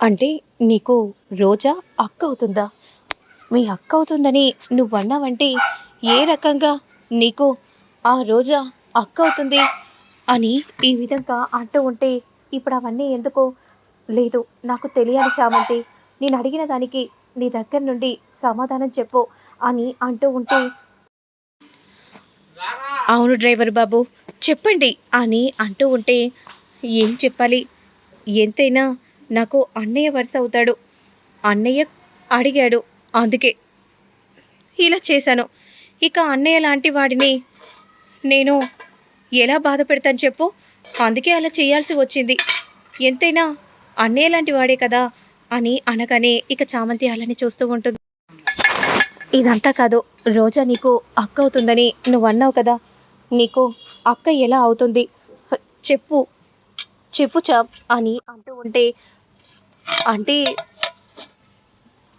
అంటే నీకు రోజా అక్క అవుతుందా? మీ అక్క అవుతుందని నువ్వు అన్నావంటే ఏ రకంగా నీకు ఆ రోజా అక్క అవుతుంది అని ఈ విధంగా అంటూ ఉంటే ఇప్పుడు అవన్నీ ఎందుకు లేదు నాకు తెలియాలి చామంతి. నేను అడిగిన దానికి నీ దగ్గర నుండి సమాధానం చెప్పు అని అంటూ ఉంటే అవును డ్రైవర్ బాబు చెప్పండి అని అంటూ ఉంటే ఏం చెప్పాలి? ఎంతైనా నాకు అన్నయ్య వరుస అవుతాడు. అన్నయ్య అడిగాడు. అందుకే ఇలా చేశాను. ఇక అన్నయ్య లాంటి వాడిని నేను ఎలా బాధ పెడతాను చెప్పు? అందుకే అలా చేయాల్సి వచ్చింది. ఎంతైనా అన్నయ్య లాంటి వాడే కదా అని అనగానే ఇక చామంతి అలానే చూస్తూ ఉంటుంది. ఇదంతా కాదు రోజా నీకు అక్క అవుతుందని నువ్వు అన్నావు కదా. నీకు అక్క ఎలా అవుతుంది? చెప్పు. చెప్పు చాప్ అని అంటూ ఉంటే అంటే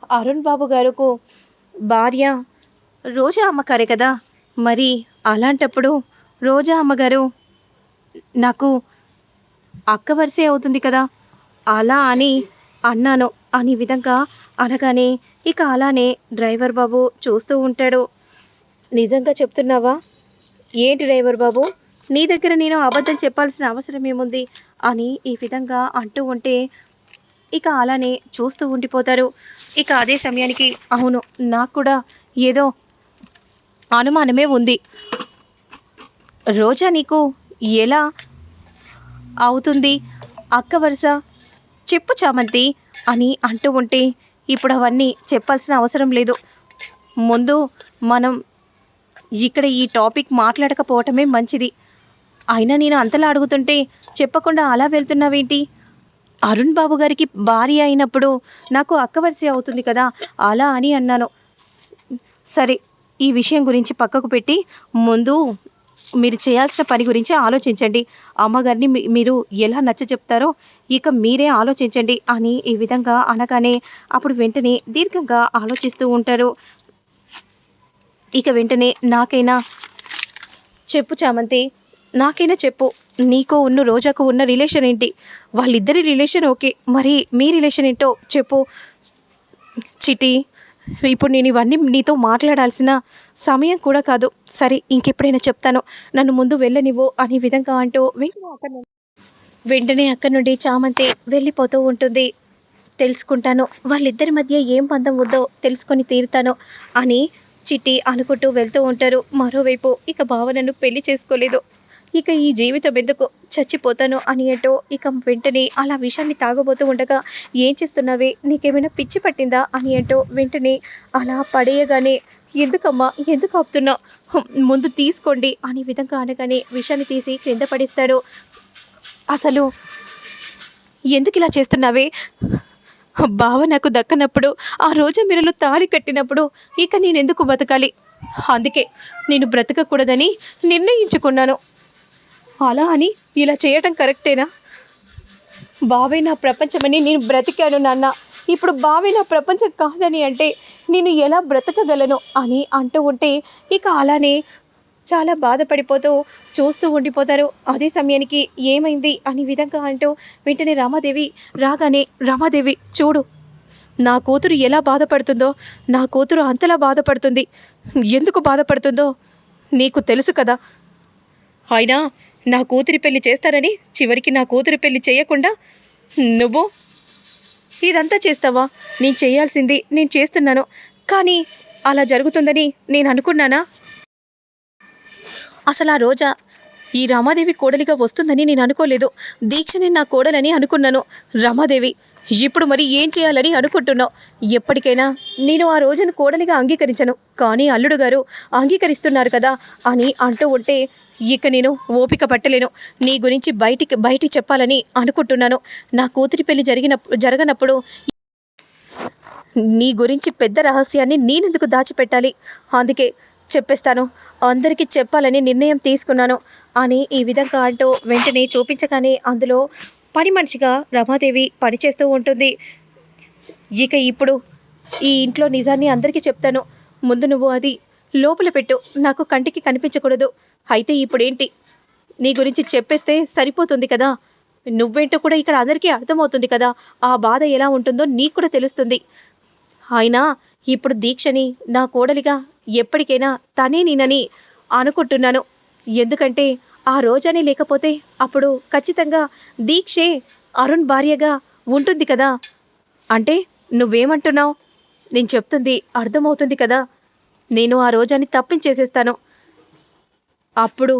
అరుణ్ బాబు గారుకు భార్య రోజా అమ్మగారే కదా. మరి అలాంటప్పుడు రోజా అమ్మగారు నాకు అక్క వరిసే అవుతుంది కదా. అలా అని అన్నాను. అనే విధంగా అనగానే ఇక అలానే డ్రైవర్ బాబు చూస్తూ ఉంటాడు. నిజంగా చెప్తున్నావా? ఏంటి డ్రైవర్ బాబు? నీ దగ్గర నేను అబద్ధం చెప్పాల్సిన అవసరం ఏముంది? అని ఈ విధంగా అంటూ ఉంటే ఇక అలానే చూస్తూ ఉండిపోతారు. ఇక అదే సమయానికి అవును నాకు కూడా ఏదో అనుమానమే ఉంది. రోజా నీకు ఎలా అవుతుంది? అక్క వరుస చెప్పు చామంతి అని అంటూ ఉంటే ఇప్పుడు అవన్నీ చెప్పాల్సిన అవసరం లేదు. ముందు మనం ఇక్కడ ఈ టాపిక్ మాట్లాడకపోవటమే మంచిది. అయినా నేను అంతలా అడుగుతుంటే చెప్పకుండా అలా వెళ్తున్నావేంటి? అరుణ్ బాబు గారికి భార్య అయినప్పుడు నాకు అక్కవరిసి అవుతుంది కదా అలా అని అన్నాను. సరే ఈ విషయం గురించి పక్కకు పెట్టి ముందు మీరు చేయాల్సిన పని గురించి ఆలోచించండి. అమ్మగారిని మీ- మీరు ఎలా నచ్చ చెప్తారో ఇక మీరే ఆలోచించండి అని ఈ విధంగా అనగానే అప్పుడు వెంటనే దీర్ఘంగా ఆలోచిస్తూ ఉంటారు. ఇక వెంటనే నాకైనా చెప్పు చామంతి నాకైనా చెప్పు. నీకు ఉన్న రోజాకు ఉన్న రిలేషన్ ఏంటి? వాళ్ళిద్దరి రిలేషన్ ఓకే. మరి మీ రిలేషన్ ఏంటో చెప్పు. చిటి ఇప్పుడు నేను ఇవన్నీ నీతో మాట్లాడాల్సిన సమయం కూడా కాదు. సరే ఇంకెప్పుడైనా చెప్తాను. నన్ను ముందు వెళ్ళనివ్వు అనే విధంగా అంటూ వెంటనే అక్కడి నుండి వెంటనే అక్కడి నుండి చామంతి వెళ్ళిపోతూ ఉంటుంది. తెలుసుకుంటాను. వాళ్ళిద్దరి మధ్య ఏం బంధం ఉందో తెలుసుకొని తీరుతాను అని చిట్టి అనుకుంటూ వెళ్తూ ఉంటారు. మరోవైపు ఇక భావనను పెళ్ళి చేసుకోలేదు. ఇక ఈ జీవితం ఎందుకు చచ్చిపోతాను అని అంటూ ఇక వెంటనే అలా విషాన్ని తాగబోతూ ఉండగా ఏం చేస్తున్నావే? నీకేమైనా పిచ్చి పట్టిందా? అని అంటూ వెంటనే అలా పడేయగానే ఎందుకమ్మా? ఎందుకు ఆపుతున్నావు ముందు తీసుకోండి అనే విధంగా అనగానే విషాన్ని తీసి క్రింద పడిస్తాడు. అసలు ఎందుకు ఇలా చేస్తున్నావే? బావ నాకు దక్కనప్పుడు ఆ రోజు మీరు తాళి కట్టినప్పుడు ఇక నేను ఎందుకు బతకాలి? అందుకే నేను బ్రతకకూడదని నిర్ణయించుకున్నాను. అలా అని ఇలా చేయటం కరెక్టేనా? బావే నా ప్రపంచమని నేను బ్రతికాను నాన్న. ఇప్పుడు బావే నా ప్రపంచం కాదని అంటే నేను ఎలా బ్రతకగలను అని అంటూ ఉంటే ఇక అలానే చాలా బాధపడిపోతూ చూస్తూ ఉండిపోతారు. అదే సమయానికి ఏమైంది అని విధంగా అంటూ వెంటనే రామాదేవి రాగానే రామాదేవి చూడు. నా కూతురు ఎలా బాధపడుతుందో నా కూతురు అంతలా బాధపడుతుంది. ఎందుకు బాధపడుతుందో నీకు తెలుసు కదా. అయినా నా కూతురి పెళ్ళి చేస్తారని చివరికి నా కూతురి పెళ్ళి చేయకుండా నువ్వు ఇదంతా చేస్తావా? నేను చేయాల్సింది నేను చేస్తున్నాను. కానీ అలా జరుగుతుందని నేను అనుకున్నానా? అసలు ఆ రోజా ఈ రమాదేవి కోడలిగా వస్తుందని నేను అనుకోలేదు. దీక్షని నా కోడలని అనుకున్నాను. రమాదేవి ఇప్పుడు మరి ఏం చేయాలని అనుకుంటున్నావు? ఎప్పటికైనా నేను ఆ రోజును కోడలిగా అంగీకరించను. కానీ అల్లుడు గారు అంగీకరిస్తున్నారు కదా అని అంటూ ఉంటే ఇక నేను ఓపిక పట్టలేను. నీ గురించి బయటికి బయటి చెప్పాలని అనుకుంటున్నాను. నా కూతురి పెళ్ళి జరిగిన జరగనప్పుడు నీ గురించి పెద్ద రహస్యాన్ని నేనెందుకు దాచిపెట్టాలి? అందుకే చెప్పేస్తాను. అందరికీ చెప్పాలని నిర్ణయం తీసుకున్నాను. అని ఈ విధంగా అంటూ వెంటనే చూపించగానే అందులో పని మనిషిగా రమాదేవి పనిచేస్తూ ఉంటుంది. ఇక ఇప్పుడు ఈ ఇంట్లో నిజాన్ని అందరికీ చెప్తాను. ముందు నువ్వు అది లోపల పెట్టు. నాకు కంటికి కనిపించకూడదు. అయితే ఇప్పుడేంటి? నీ గురించి చెప్పేస్తే సరిపోతుంది కదా? నువ్వేంటో కూడా ఇక్కడ అందరికీ అర్థమవుతుంది కదా? ఆ బాధ ఎలా ఉంటుందో నీకు కూడా తెలుస్తుంది. అయినా ఇప్పుడు దీక్షని నా కోడలిగా ఎప్పటికైనా తనే నేనని అనుకుంటున్నాను. ఎందుకంటే ఆ రోజానే లేకపోతే అప్పుడు ఖచ్చితంగా దీక్షే అరుణ్ భార్యగా ఉంటుంది కదా? అంటే నువ్వేమంటున్నావు? నేను చెప్తుంది అర్థమవుతుంది కదా? నేను ఆ రోజాని తప్పించేసేస్తాను. అప్పుడు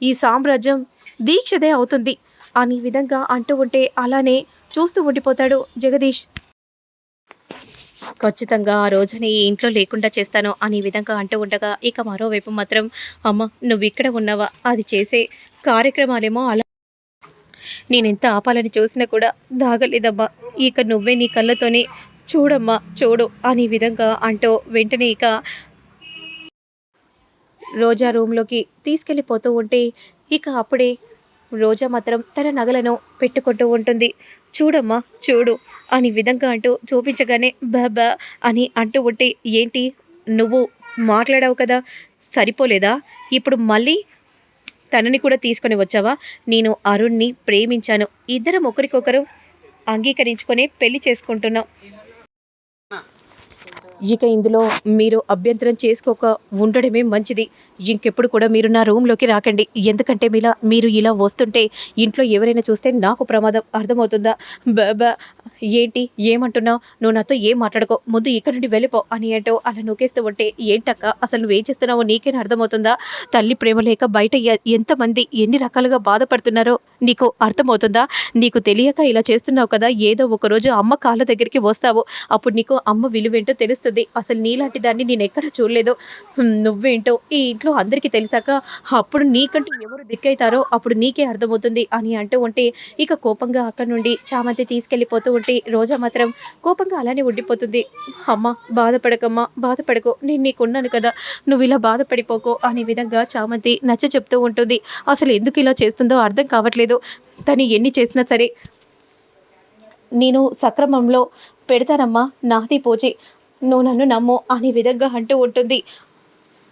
ఈ సామ్రాజ్యం దీక్షదే అవుతుంది అని విధంగా అంటూ ఉంటే అలానే చూస్తూ ఉండిపోతాడు జగదీష్. ఖచ్చితంగా ఆ రోజుని ఈ ఇంట్లో లేకుండా చేస్తాను అని విధంగా అంటూ ఉండగా ఇక మరోవైపు మాత్రం అమ్మ నువ్వు ఇక్కడ ఉన్నావా? అది చేసే కార్యక్రమాలేమో అలా నేను ఎంత ఆపాలని చూసినా కూడా దాగలేదమ్మా. ఇక నువ్వే నీ కళ్ళతోనే చూడమ్మా చూడు అని విధంగా అంటూ వెంటనే ఇక రోజా రూమ్లోకి తీసుకెళ్ళిపోతూ ఉంటే ఇక అప్పుడే రోజా మాత్రం తన నగలను పెట్టుకుంటూ ఉంటుంది. చూడమ్మా చూడు అని విధంగా అంటూ చూపించగానే బాబా అని అంటూ ఉంటే ఏంటి నువ్వు మాట్లాడావు కదా సరిపోలేదా? ఇప్పుడు మళ్ళీ తనని కూడా తీసుకొని వచ్చావా? నేను అరుణ్ని ప్రేమించాను. ఇద్దరం ఒకరికొకరు అంగీకరించుకొని పెళ్ళి చేసుకుంటున్నాం. ఇక ఇందులో మీరు అభ్యంతరం చేసుకోక ఉండడమే మంచిది. ఇంకెప్పుడు కూడా మీరు నా రూమ్లోకి రాకండి. ఎందుకంటే మీలా మీరు ఇలా వస్తుంటే ఇంట్లో ఎవరైనా చూస్తే నాకు ప్రమాదం అర్థమవుతుందా? బాబా ఏంటి? ఏమంటున్నావు? నువ్వు నాతో ఏం మాట్లాడుకో? ముందు ఇక్కడ నుండి వెళ్ళిపో అని ఏంటో అలా నూకేస్తూ ఉంటే ఏంటక్క? అసలు నువ్వేం చేస్తున్నావో నీకేనా అర్థమవుతుందా? తల్లి ప్రేమ లేక బయట ఎంతమంది ఎన్ని రకాలుగా బాధపడుతున్నారో నీకు అర్థమవుతుందా? నీకు తెలియక ఇలా చేస్తున్నావు కదా ఏదో ఒక రోజు అమ్మ కాళ్ళ దగ్గరికి వస్తావు. అప్పుడు నీకు అమ్మ విలువేంటో తెలుస్తుంది. అసలు నీలాంటి దాన్ని నేను ఎక్కడ చూడలేదు. నువ్వేంటో ఈ ఇంట్లో అందరికీ తెలిసాక అప్పుడు నీకంటూ ఎవరు దిక్కైతారో అప్పుడు నీకే అర్థమవుతుంది అని అంటూ ఉంటే ఇక కోపంగా అక్కడ నుండి చామంతి తీసుకెళ్ళిపోతూ కాబట్టి రోజా మాత్రం కోపంగా అలానే ఉండిపోతుంది. అమ్మ బాధపడకమ్మా బాధపడకు. నేను నీకున్నాను కదా. నువ్వు ఇలా బాధపడిపోకో అనే విధంగా చామంతి నచ్చ చెప్తూ ఉంటుంది. అసలు ఎందుకు ఇలా చేస్తుందో అర్థం కావట్లేదు. తను ఎన్ని చేసినా సరే నేను సక్రమంలో పెడతానమ్మా నాది పూజే. నువ్వు నన్ను నమ్ము అనే విధంగా అంటూ ఉంటుంది.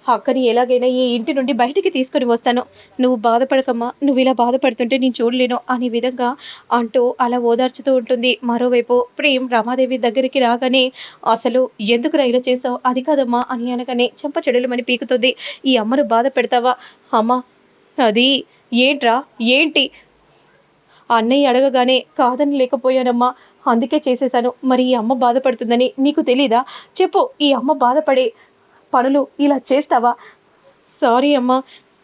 అక్కని ఎలాగైనా ఈ ఇంటి నుండి బయటికి తీసుకొని వస్తాను. నువ్వు బాధపడకమ్మా నువ్వు ఇలా బాధపడుతుంటే నేను చూడలేను అనే విధంగా అంటూ అలా ఓదార్చుతూ ఉంటుంది. మరోవైపు ప్రేమ్ రమాదేవి దగ్గరికి రాగానే అసలు ఎందుకు రైలు చేసావు? అది కాదమ్మా అని అనగానే చెంప చెడులమని పీకుతుంది. ఈ అమ్మను బాధ పెడతావా అమ్మ అది ఏంట్రా? ఏంటి? అన్నయ్య అడగగానే కాదని లేకపోయానమ్మా అందుకే చేసేసాను. మరి ఈ అమ్మ బాధపడుతుందని నీకు తెలీదా? చెప్పు ఈ అమ్మ బాధపడే పనులు ఇలా చేస్తావా? సారీ అమ్మా.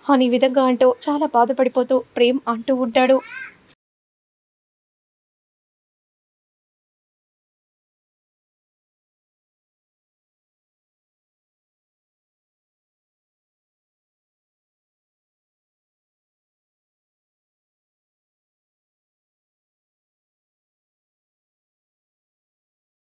అని విధంగా అంటూ చాలా బాధపడిపోతూ ప్రేమ్ అంటూ ఉంటాడు.